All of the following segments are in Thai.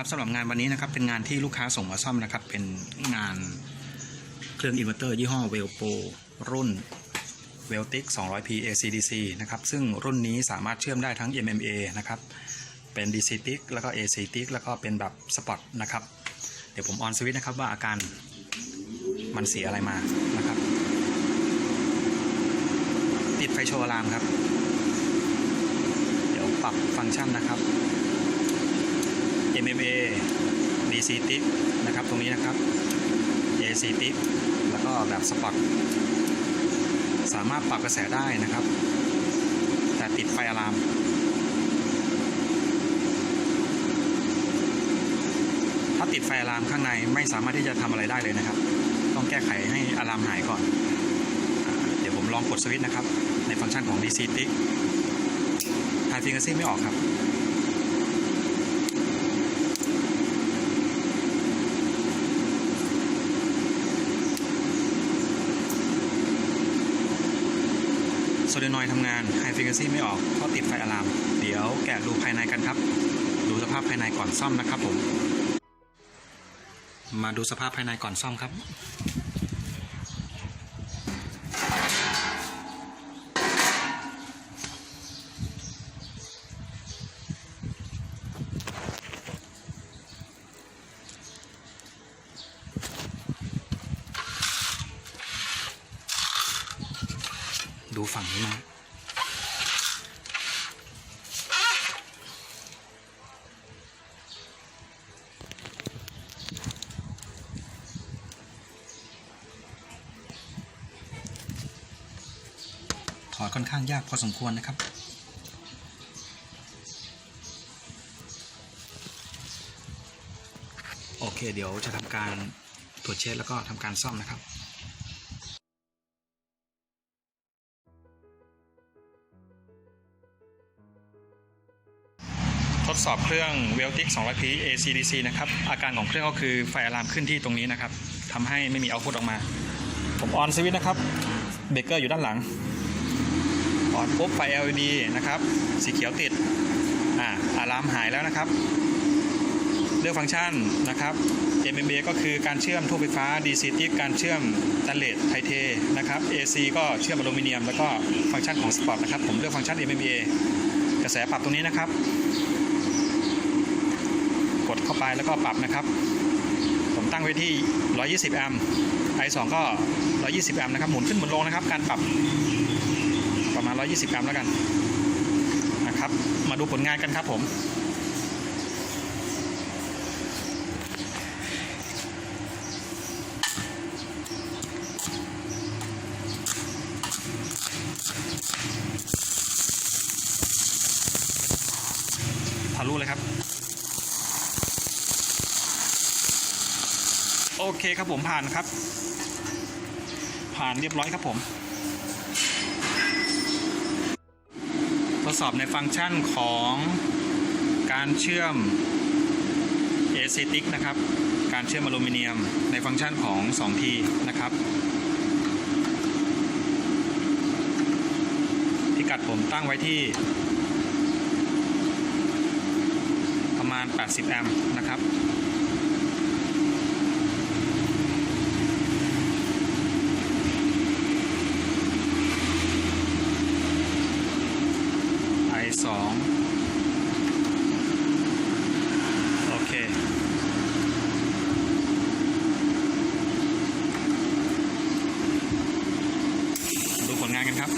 ครับสำหรับงานวันนี้นะครับเป็นงานที่ลูกค้าส่งมาซ่อมนะครับ เป็นงานเครื่องอินเวอร์เตอร์ยี่ห้อเวลโปรุ่น v e l t i c 200p ACDC นะครับ ซึ่งรุ่นนี้สามารถเชื่อมได้ทั้ง MMA นะครับ เป็น DC t i c แล้วก็ AC t i c แล้วก็เป็นแบบสปอตนะครับ เดี๋ยวผมออนสวิตช์นะครับว่าอาการมันเสียอะไรมานะครับ ติดไฟโชว์ลามครับ เดี๋ยวปรับฟังก์ชันนะครับ MMA DC t i c นะครับตรงนี้นะครับ AC t i c แล้วก็แบบสปอตสามารถปรับกระแสได้นะครับ แต่ติดไฟอะลามถ้าติดไฟอะลามข้างในไม่สามารถที่จะทำอะไรได้เลยนะครับ ต้องแก้ไขให้อะลามหายก่อนอเดี๋ยวผมลองกดสวิตช์นะครับ ในฟังก์ชันของ DC Tick High Frequency ไม่ออกครับ โซเลนอยทำงาน High Frequency ไม่ออกเพราะติดไฟอะลาม เดี๋ยวแกะดูภายในกันครับ ดูสภาพภายในก่อนซ่อมนะครับผม มาดูสภาพภายในก่อนซ่อมครับ ดูฝั่งนี้มาถอดค่อนข้างยากพอสมควรนะครับโอเค เดี๋ยวจะทำการตรวจเช็คแล้วก็ทำการซ่อมนะครับ ดสอบเครื่อง v e l t i c 200p ACDC นะครับ อาการของเครื่องก็คือไฟอะลามขึ้นที่ตรงนี้นะครับทำให้ไม่มีเอาพุตออกมา ผมออนสวิตช์นะครับ เบรกเกอร์อยู่ด้านหลัง ออนปุ๊บไฟ LED นะครับ สีเขียวติด อ่าอะลามหายแล้วนะครับ เลือกฟังก์ชันนะครับ MMA ก็คือการเชื่อมทั่วไฟฟ้า DC ที่การเชื่อมสแตนเลสไทเทนะครับ AC ก็เชื่อมอลูมิเนียม แล้วก็ฟังก์ชันของสปอร์ตนะครับ ผมเลือกฟังก์ชัน MMA กระแสปรับตรงนี้นะครับ เข้าไปแล้วก็ปรับนะครับ ผมตั้งไว้ที่ 120 แอมป์ i2 ก็ 120 แอมป์นะครับ หมุนขึ้นหมุนลงนะครับ การปรับประมาณ 120 แอมป์แล้วกันนะครับ มาดูผลงานกันครับผม ทะลุเลยครับ โอ เคครับผมผ่านครับ ผ่านเรียบร้อยครับผม ทดสอบในฟังก์ชันของการเชื่อม AC t i c นะครับ การเชื่อมอลูมิเนียมในฟังก์ชันของ 2T นะครับ พิกัดผมตั้งไว้ที่ ประมาณ 80 แอมป์นะครับ I 2โอเค ดูผลงานกันครับ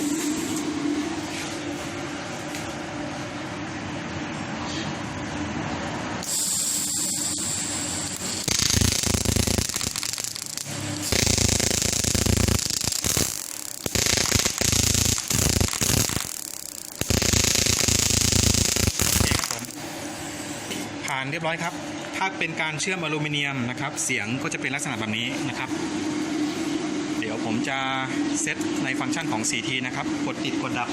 โอเคครับผม ผ่านเรียบร้อยครับ ถ้าเป็นการเชื่อมอลูมิเนียมนะครับ เสียงก็จะเป็นลักษณะแบบนี้นะครับ เดี๋ยวผมจะเซตในฟังก์ชันของ 4T นะครับ กดติดกดดับ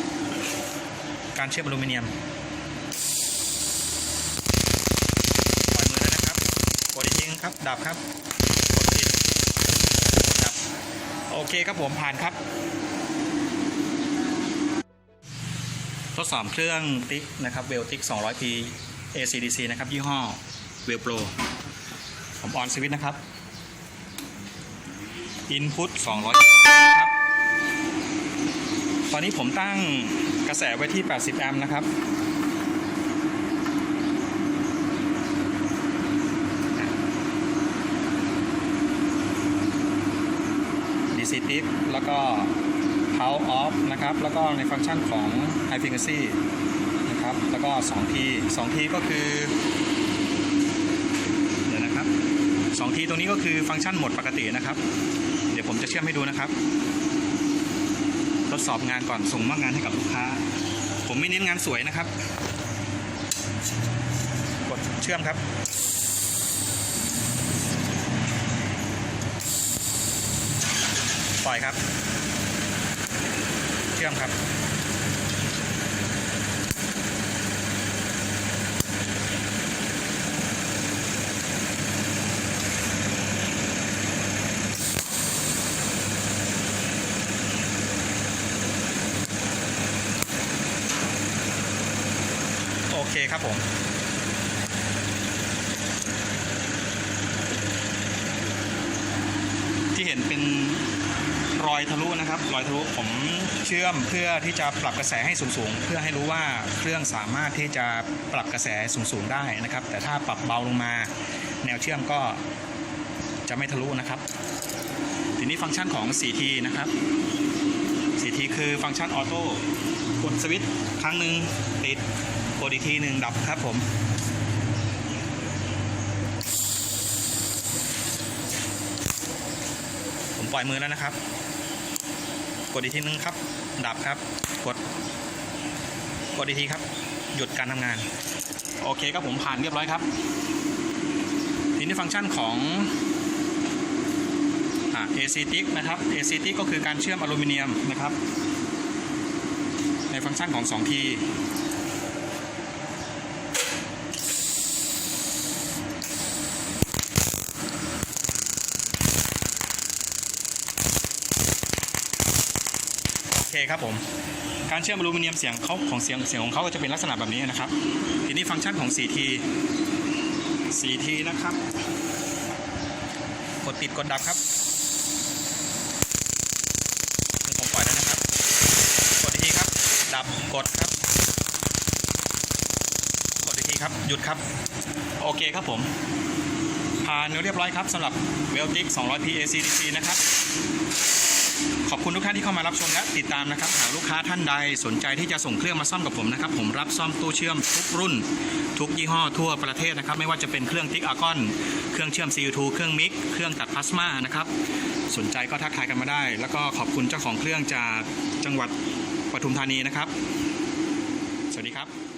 การเชื่อมอลูมิเนียมปล่อยมือแล้วนะครับ กดอีกทีนึงครับ ดับครับ กดติดกดดับ โอเคครับผมผ่านครับทดสอบเครื่องติ๊กนะครับเวลติ๊ก 200p ACDC นะครับยี่ห้อเวลโปรผมออนสวิตช์นะครับ Input 200ครับตอนนี้ผมตั้งกระแสไว้ที่ 80 แอมป์นะครับ DC Tip แล้วก็ Power Off นะครับ แล้วก็ในฟังก์ชันของ High Frequency นะครับ แล้วก็ 2T 2T ก็คือเดี๋ยวนะครับ 2T ตรงนี้ก็คือฟังก์ชันหมดปกตินะครับ เดี๋ยวผมจะเชื่อมให้ดูนะครับ ทดสอบงานก่อนส่งมอบงานให้กับลูกค้า ผมไม่เน้นงานสวยนะครับ กดเชื่อมครับปล่อยครับ เชื่อมครับ เคครับผมที่เห็นเป็นรอยทะลุนะครับ รอยทะลุผมเชื่อมเพื่อที่จะปรับกระแสให้สูงๆ เพื่อให้รู้ว่าเครื่องสามารถที่จะปรับกระแสสูงๆได้นะครับ แต่ถ้าปรับเบาลงมา แนวเชื่อมก็จะไม่ทะลุนะครับ ทีนี้ฟังก์ชันของ 4T นะครับ 4T คือฟังก์ชันออโต้กดสวิตช์ครั้งหนึ่งติด กดอีกทีหนึ่งดับครับผม ผมปล่อยมือแล้วนะครับ กดอีกทีหนึ่งครับ ดับครับ กด กดอีกทีครับ หยุดการทำงาน โอเคครับผมผ่านเรียบร้อยครับทีนี้ฟังก์ชันของอ่า AC Tick นะครับ AC Tick ก็คือการเชื่อมอลูมิเนียมนะครับ ในฟังก์ชันของ 2T ครับผม การเชื่อมอลูมิเนียมเสียงเขาของเสียงเสียงของเขาก็จะเป็นลักษณะแบบนี้นะครับ ทีนี้ฟังก์ชันของ 4T 4T นะครับ กดติดกดดับครับผมปล่อยแล้วนะครับ กดอีกทีครับ ดับกดครับ กดอีกทีครับ หยุดครับ โอเคครับผมผ่านเรียบร้อยครับสำหรับเวลติก 200 p ACDC นะครับ ขอบคุณทุกท่านที่เข้ามารับชมและติดตามนะครับหากลูกค้าท่านใดสนใจที่จะส่งเครื่องมาซ่อมกับผมนะครับ ผมรับซ่อมตู้เชื่อมทุกรุ่น ทุกยี่ห้อทั่วประเทศนะครับ ไม่ว่าจะเป็นเครื่องทิกอากอนเครื่องเชื่อม CU2 เครื่องมิกเครื่องตัดพลาสมานะครับสนใจก็ทักทายกันมาได้ แล้วก็ขอบคุณเจ้าของเครื่องจากจังหวัดปทุมธานีนะครับ สวัสดีครับ